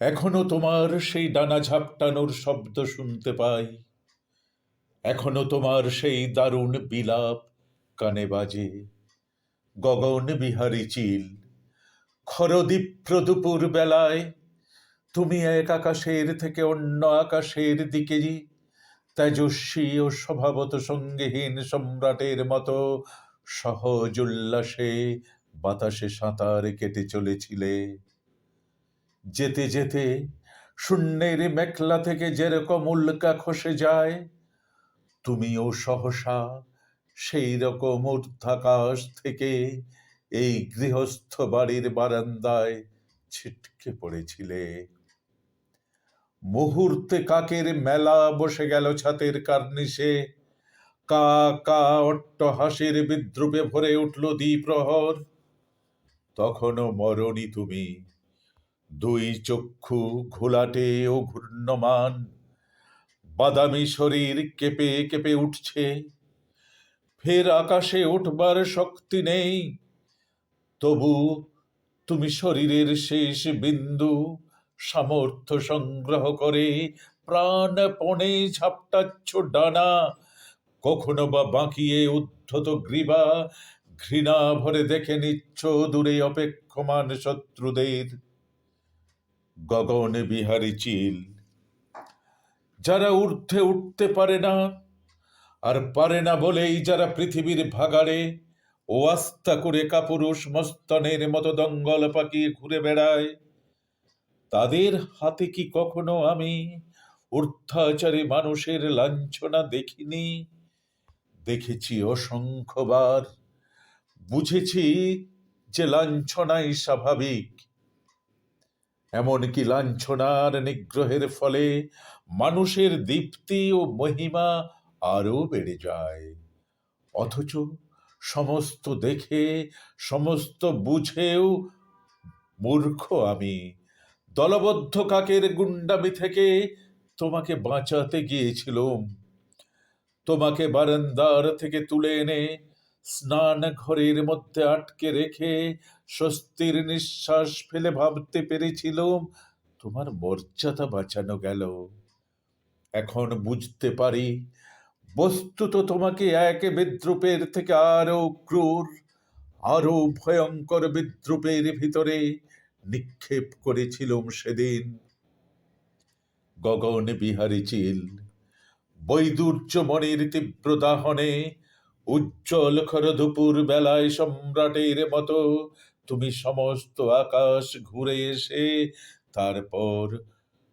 এখনও তোমার সেই ডানা ঝাপটানোর শব্দ শুনতে পাই। এখনও তোমার সেই দারুণ বিলাপ কানে বাজে। গগন বিহারী চিল খরদীপ্র দুপুর বেলায় তুমি এক আকাশের থেকে অন্য আকাশের দিকে তেজস্বী ও স্বভাবত সঙ্গীহীন সম্রাটের মতো সহজ উল্লাসে বাতাসে সাঁতার কেটে চলেছিলে। যেতে যেতে শূন্যের মেখলা থেকে যেরকম উল্কা খসে যায়, তুমিও সহসা সেই রকম ঊর্ধ্বাকাশ থেকে এই গৃহস্থ বাড়ির বারান্দায় ছিটকে পড়েছিলে। মুহূর্তে কাকের মেলা বসে গেল ছাতের কার্নিশে। কা কা অট্ট হাসির বিদ্রুপে ভরে উঠল দ্বিপ্রহর। তখনও মরণী তুমি দুই চক্ষু ঘোলাটে ও ঘূর্ণমান। বাদামি শরীর কেঁপে কেঁপে উঠছে। ফের আকাশে উঠবার শক্তি নেই। তবু তুমি শরীরের শেষ বিন্দু সামর্থ্য সংগ্রহ করে প্রাণপণে ঝাপটাচ্ছ ডানা। কখনো বা বাঁকিয়ে উদ্ধত গ্রীবা ঘৃণা ভরে দেখে নিচ্ছ দূরে অপেক্ষমান শত্রুদের। গগন বিহারী চিল। যারা ঊর্ধ্বে উঠতে পারে না, আর পারে না বলেই যারা পৃথিবীর ভাগাড়ে, ও আস্থা করে কাপুরুষ মস্তনের মতো দঙ্গল পাকিয়ে ঘুরে বেড়ায়, তাদের হাতে কি কখনো আমি ঊর্ধ্বাচারী মানুষের লাঞ্ছনা দেখিনি? দেখেছি অসংখ্যবার, বুঝেছি যে লাঞ্ছনাই স্বাভাবিক। এমনকি লাঞ্ছনার নিগ্রহের ফলে মানুষের দীপ্তি ও মহিমা আরও বেড়ে যায়। অথচ সমস্ত দেখে, সমস্ত বুঝেও মূর্খ আমি। দলবদ্ধ কাকের গুন্ডামি থেকে তোমাকে বাঁচাতে গিয়েছিলুম। তোমাকে বারান্দার থেকে তুলে এনে স্নান ঘরের মধ্যে আটকে রেখে স্বস্তির নিঃশ্বাস ফেলে ভাবতে পেরেছিলুম তোমার মর্যাদা বাঁচানো গেল। এখন বুঝতে পারি, বস্তুত তোমাকে এক বিদ্রুপের থেকে আরও ক্রূর আরও ভয়ঙ্কর বিদ্রুপের ভিতরে নিক্ষেপ করেছিলুম সেদিন। গগন বিহারী চিল বৈদুর্য মনের তীব্র দাহনে উজ্জ্বল খর দুপুর বেলায় সম্রাটের মতো তুমি সমস্ত আকাশ ঘুরে এসে তারপর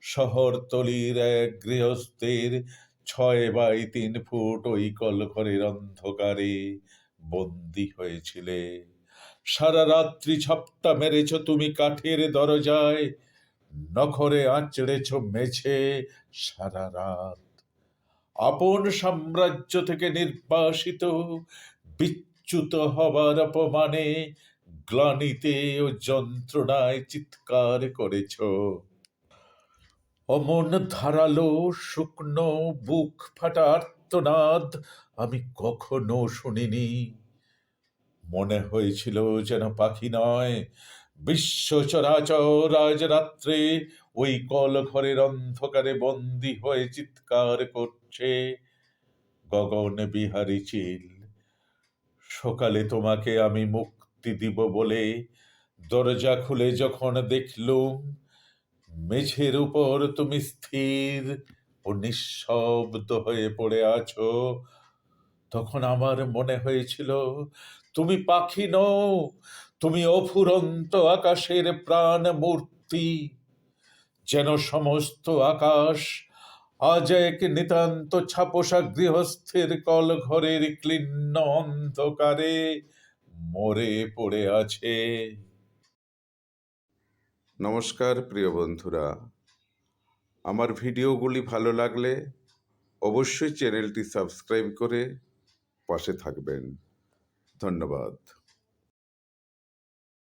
শহরতলির এক গৃহস্থের ছয় বাই তিন ফুট ওই কলঘরের অন্ধকারে বন্দি হয়েছিলে। সারা রাত্রি ঝপটা মেরেছ তুমি কাঠের দরজায়, নখরে আঁচড়েছ মেছে সারা রাত। আপন সাম্রাজ্য থেকে নির্বাসিত, বিচ্যুত হবার অপমানে গ্লানিতে ও যন্ত্রণায় চিৎকার করেছ। অমন ধারালো শুকনো বুক ফাটা আর্তনাদ আমি কখনো শুনিনি। মনে হয়েছিল যেন পাখি নয়, বিশ্ব চরাচর আজ রাত্রে ওই কল ঘরের অন্ধকারে বন্দি হয়ে চিৎকার করছে, গগন বিহারী চিল। সকালে তোমাকে আমি মুক্তি দিব বলে দরজা খুলে যখন দেখলুম, মেঝের উপর তুমি স্থির ও নিঃশব্দ হয়ে পড়ে আছো। তখন আমার মনে হয়েছিল, তুমি পাখি নও, তুমি অফুরন্ত আকাশের প্রাণ মূর্তি যেন সমস্ত আকাশ আজ এক নিতান্ত ছাপোষা গৃহস্থের কল ঘরের ক্লিন্ন অন্ধকারে মরে পড়ে আছে। নমস্কার প্রিয় বন্ধুরা। আমার ভিডিওগুলি ভালো লাগলে অবশ্যই চ্যানেলটি সাবস্ক্রাইব করে পাশে থাকবেন। ধন্যবাদ।